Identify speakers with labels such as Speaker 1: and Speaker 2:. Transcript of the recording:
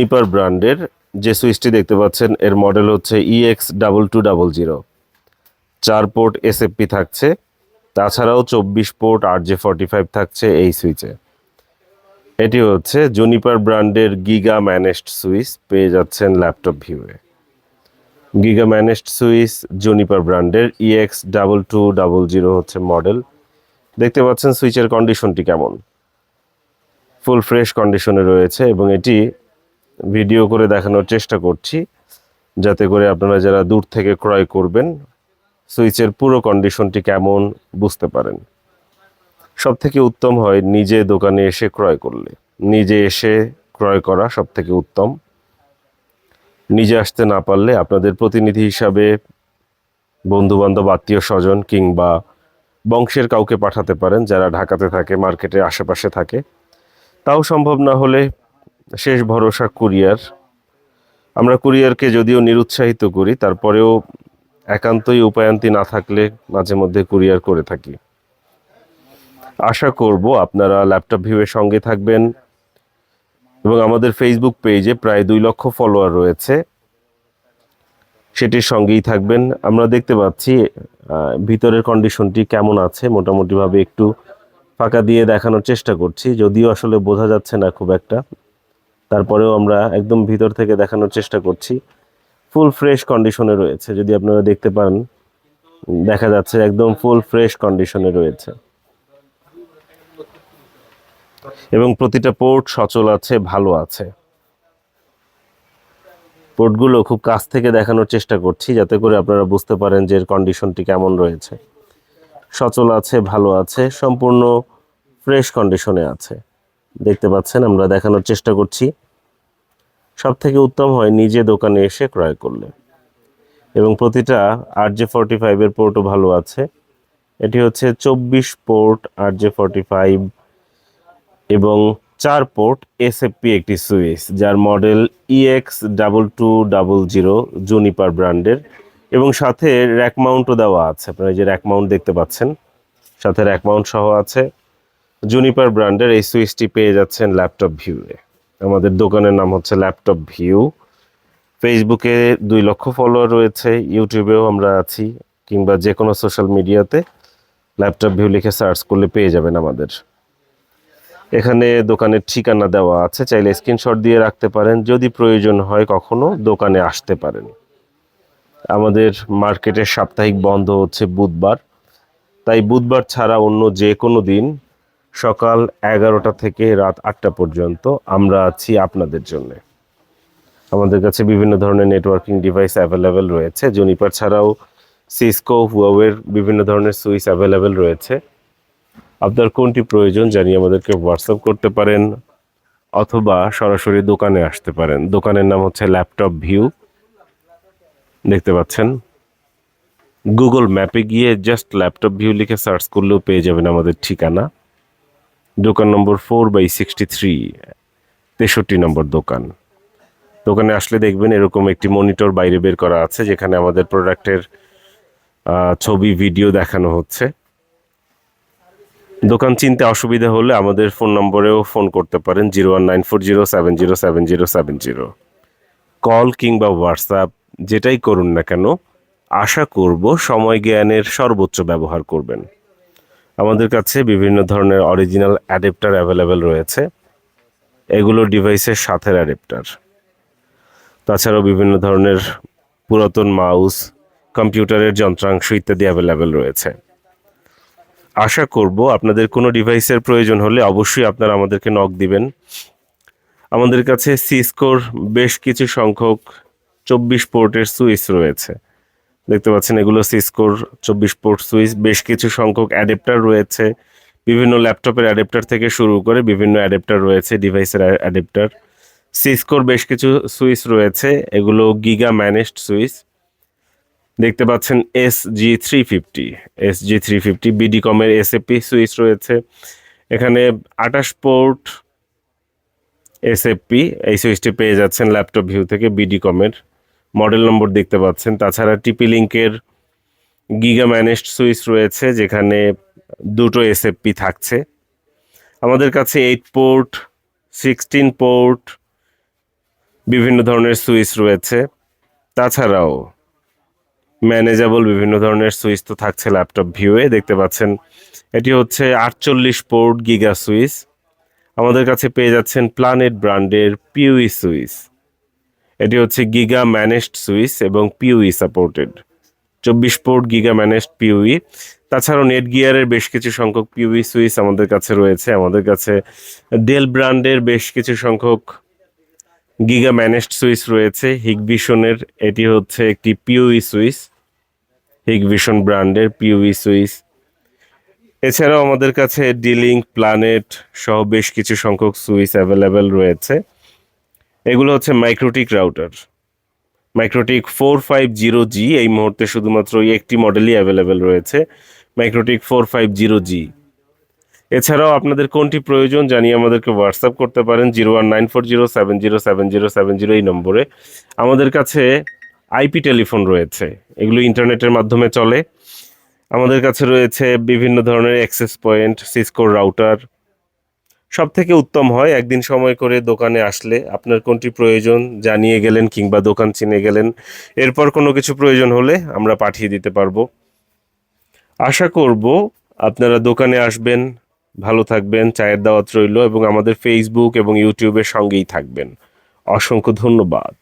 Speaker 1: Juniper ব্র্যান্ডের যে সুইচটি দেখতে পাচ্ছেন, এর মডেল হচ্ছে EX double two double zero চার পোর্ট এসএফপি থাকছে, তাছাড়াও চব্বিশ port R J forty five থাকছে এই সুইচে। এটি হচ্ছে জুনিপার ব্র্যান্ডের গিগা ম্যানেজড সুইচ পেয়ে যাচ্ছেন ল্যাপটপ ভিউয়ে গিগা ম্যানেজড সুইচ জুনিপার ব্র্যান্ডের EX double two double zero হচ্ছে মডেল দেখতে পাচ্ছেন সুইচের কন্ডিশনটি কেমন? ফুল ফ্রেশ কন্ডিশনে রয়েছে এবং এটি ভিডিও করে দেখানোর চেষ্টা করছি, যাতে করে আপনারা যারা দূর থেকে ক্রয় করবেন, সুইচের পুরো কন্ডিশনটি কেমন বুঝতে পারেন। সব থেকে উত্তম হয় নিজে দোকানে এসে ক্রয় করলে। নিজে এসে ক্রয় করা সব থেকে উত্তম। নিজে আসতে না পারলে আপনাদের প্রতিনিধি হিসাবে বন্ধু বান্ধব আত্মীয় স্বজন কিংবা বংশের কাউকে পাঠাতে পারেন যারা ঢাকাতে থাকে, মার্কেটের আশেপাশে থাকে। তাও সম্ভব না হলে শেষ ভরসা কুরিয়ার। আমরা কুরিয়ারকে যদিও নিরুৎসাহিত করি, তারপরেও একান্তই উপায়ান্তি না থাকলে মাঝে মধ্যে কুরিয়ার করে থাকি। আশা করব আপনারা ল্যাপটপ ভিউয়ের সঙ্গে থাকবেন এবং আমাদের ফেসবুক পেজে প্রায় দুই লক্ষ ফলোয়ার রয়েছে। সেটির সঙ্গেই থাকবেন। আমরা দেখতে পাচ্ছি ভিতরের কন্ডিশনটি কেমন আছে, মোটামুটিভাবে একটু ফাঁকা দিয়ে দেখানোর চেষ্টা করছি। যদিও আসলে বোঝা যাচ্ছে না খুব একটা। তারপরেও আমরা একদম ভিতর থেকে দেখানোর চেষ্টা করছি। ফুল ফ্রেশ কন্ডিশনে রয়েছে, যদি আপনারা দেখতে পান, দেখা যাচ্ছে একদম ফুল ফ্রেশ কন্ডিশনে রয়েছে। এবং প্রতিটা পোর্ট সচল আছে, ভালো আছে। পোর্টগুলো খুব কাছ থেকে দেখানোর চেষ্টা করছি, যাতে করে আপনারা বুঝতে পারেন যে এর কন্ডিশনটি কেমন রয়েছে। সচল আছে, ভালো আছে, সম্পূর্ণ ফ্রেশ কন্ডিশনে আছে। দেখতে পাচ্ছেন, আমরা দেখানোর চেষ্টা করছি। সব থেকে উত্তম হয় নিজে দোকানে এসে ক্রয় করলে। এবং প্রতিটা আর জে ফর্টি ফাইভের পোর্টও ভালো আছে। এটি হচ্ছে চব্বিশ port R J forty five এবং চার পোর্ট এসএফপি একটি সুইচ যার model EX double two double zero Juniper ব্র্যান্ডের। এবং সাথে র্যাক মাউন্টও দেওয়া আছে। আপনারা যে র্যাক মাউন্ট দেখতে পাচ্ছেন, সাথে র্যাক মাউন্ট সহ আছে। জুনিপার ব্র্যান্ডের এই সুইচটি পেয়ে যাচ্ছেন ল্যাপটপ ভিউয়ে আমাদের দোকানের নাম হচ্ছে ল্যাপটপ ভিউ ফেসবুকে দুই লক্ষ ফলোয়ার রয়েছে ইউটিউবেও আমরা আছি, কিংবা যে কোনো সোশ্যাল মিডিয়াতে ল্যাপটপ ভিউ লিখে সার্চ করলে পেয়ে যাবেন আমাদের। এখানে দোকানের ঠিকানা দেওয়া আছে, চাইলে স্ক্রিনশট দিয়ে রাখতে পারেন, যদি প্রয়োজন হয় কখনো দোকানে আসতে পারেন। আমাদের মার্কেটের সাপ্তাহিক বন্ধ হচ্ছে বুধবার। তাই বুধবার ছাড়া অন্য যে কোনো দিন সকাল এগারোটা থেকে রাত আটটা পর্যন্ত আমরা আছি আপনাদের জন্য। আমাদের কাছে বিভিন্ন ধরনের নেটওয়ার্কিং ডিভাইস অ্যাভেলেবেল রয়েছে। জুনিপার ছাড়াও সিসকো হুয়াওয়ের বিভিন্ন ধরনের সুইচ অ্যাভেলেবেল রয়েছে। আপনার কোনটি প্রয়োজন জানিয়ে আমাদেরকে হোয়াটসঅ্যাপ করতে পারেন অথবা সরাসরি দোকানে আসতে পারেন। দোকানের নাম হচ্ছে ল্যাপটপ ভিউ দেখতে পাচ্ছেন? গুগল ম্যাপে গিয়ে জাস্ট ল্যাপটপ ভিউ লিখে সার্চ করলেও পেয়ে যাবেন আমাদের ঠিকানা। দোকান number four by sixty three, তেষট্টি নম্বর দোকান। দোকানে আসলে দেখবেন এরকম একটি মনিটর বাইরে বের করা আছে, যেখানে আমাদের প্রোডাক্টের ছবি, ভিডিও দেখানো হচ্ছে। দোকান চিনতে অসুবিধা হলে আমাদের ফোন নম্বরেও ফোন করতে পারেন, zero one nine four zero seven zero seven zero seven zero. Call কিংবা হোয়াটসঅ্যাপ যেটাই করুন না কেন, আশা করব সময় জ্ঞানের সর্বোচ্চ ব্যবহার করবেন। আমাদের কাছে বিভিন্ন ধরনের অরিজিনাল অ্যাডেপ্টার অ্যাভেলেবেল রয়েছে। এগুলো ডিভাইসের সাথের অ্যাডেপ্টার তাছাড়াও বিভিন্ন ধরনের পুরাতন মাউস কম্পিউটারের যন্ত্রাংশ ইত্যাদি অ্যাভেলেবেল রয়েছে। আশা করব আপনাদের কোনো ডিভাইসের প্রয়োজন হলে অবশ্যই আপনারা আমাদেরকে নক দিবেন। আমাদের কাছে সিসকোর বেশ কিছু সংখ্যক চব্বিশ পোর্টের সুইচ রয়েছে। দেখতে পাচ্ছেন, এগুলো সিসকোর চব্বিশ পোর্ট সুইচ বেশ কিছু সংখ্যক অ্যাডাপ্টার রয়েছে। বিভিন্ন ল্যাপটপের অ্যাডাপ্টার থেকে শুরু করে বিভিন্ন অ্যাডাপ্টার রয়েছে ডিভাইসের অ্যাডাপ্টার সিসকোর বেশ কিছু সুইচ রয়েছে, এগুলো গিগা ম্যানেজড সুইচ দেখতে পাচ্ছেন S G three fifty S G three fifty BD কমের এসএপি সুইচ রয়েছে। এখানে আঠাশ পোর্ট এসএফপি এই সুইচটি পেয়ে যাচ্ছেন ল্যাপটপ ভিউ থেকে বিডি কমের মডেল নম্বর দেখতে পাচ্ছেন। তাছাড়া টিপি লিঙ্কের গিগা ম্যানেজড সুইচ রয়েছে, যেখানে দুটো এসএফপি থাকছে। আমাদের কাছে এইট পোর্ট, সিক্সটিন পোর্ট, বিভিন্ন ধরনের সুইচ রয়েছে। তাছাড়াও ম্যানেজেবল বিভিন্ন ধরনের সুইচ তো থাকছে ল্যাপটপ ভিউয়ে, দেখতে পাচ্ছেন। এটি হচ্ছে আটচল্লিশ পোর্ট গিগা সুইচ। আমাদের কাছে পেয়ে যাচ্ছেন প্ল্যানেট ব্র্যান্ডের পিউই সুইচ। এটি হচ্ছে গিগা ম্যানেজড সুইচ এবং পিউই সাপোর্টেড চব্বিশ পোর্ট গিগা ম্যানেজড পিউই তাছাড়াও নেট গিয়ারের বেশ কিছু সংখ্যক পিউই সুইচ আমাদের কাছে রয়েছে। আমাদের কাছে ডেল ব্র্যান্ডের বেশ কিছু সংখ্যক গিগা ম্যানেজড সুইচ রয়েছে। হিগভিশনের এটি হচ্ছে একটি পিউই সুইচ হিগভিশন ব্র্যান্ডের পিউই সুইচ এছাড়াও আমাদের কাছে ডিলিং প্ল্যানেট সহ বেশ কিছু সংখ্যক সুইচ অ্যাভেলেবেল রয়েছে। এগুলো হচ্ছে MikroTik router MikroTik four five zero G এই মুহূর্তে শুধুমাত্র এই একটি মডেলই অ্যাভেলেবেল রয়েছে MikroTik four five zero G এছাড়াও আপনাদের কোনটি প্রয়োজন জানিয়ে আমাদেরকে হোয়াটসঅ্যাপ করতে পারেন zero one nine four zero seven zero seven zero seven zero এই নম্বরে। আমাদের কাছে আইপি টেলিফোন রয়েছে, এগুলো ইন্টারনেটের মাধ্যমে চলে। আমাদের কাছে রয়েছে বিভিন্ন ধরনের অ্যাক্সেস পয়েন্ট সিসকোর রাউটার সব থেকে উত্তম হয়, একদিন সময় করে দোকানে আসলে আপনার কোনটি প্রয়োজন জানিয়ে গেলেন কিংবা দোকান চিনে গেলেন, এরপর কোনো কিছু প্রয়োজন হলে আমরা পাঠিয়ে দিতে পারব। আশা করব আপনারা দোকানে আসবেন, ভালো থাকবেন, চায়ের দাওয়াত রইল এবং আমাদের ফেসবুক এবং ইউটিউবের সঙ্গেই থাকবেন। অসংখ্য ধন্যবাদ।